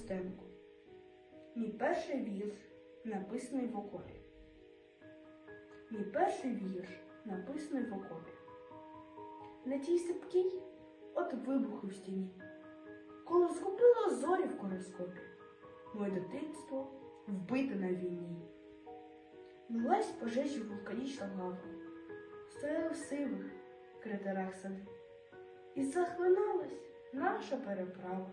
Костенко. Мій перший вірш написаний в окопі. Мій перший вірш написаний в окопі. На тій сипкій от вибуху в стіні, коли схопило зорі в короскопі, моє дитинство вбите на війні. Милась пожежі вулканічна лава, стояли в сивих кратерах сади, і захлиналась наша переправа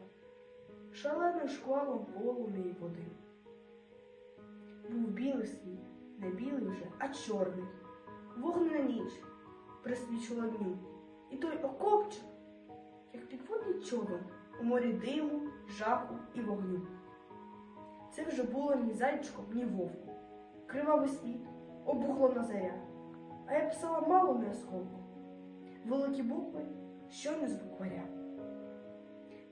шаленим шквалом полум'я й води. Був білий світ, не білий вже, а чорний, вогнена ніч присвічила дню, і той окопчик, як підводний човен у морі диму, жаху і вогню. Це вже було ні зайчиком, ні вовком. Кривавий світ, обухло на заря, а я писала мало не осколку. Великі букви, що не з букваря.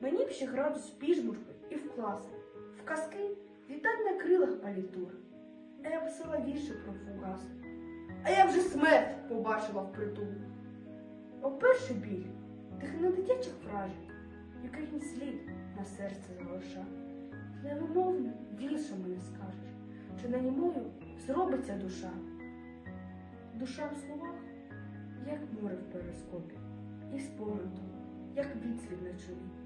Мені б ще градус піжмурки і в класи, в казки літать на крилах палітур. А я писала вірші про фугаси. А я вже смерть побачила впритул. О перший біль тих недитячих вражень, яких ні слід на серце залиша. Невимовно віршами не скажеш, чи на німою зробиться душа. Душа в словах, як море в перископі, і споминто, як відслід на чолі.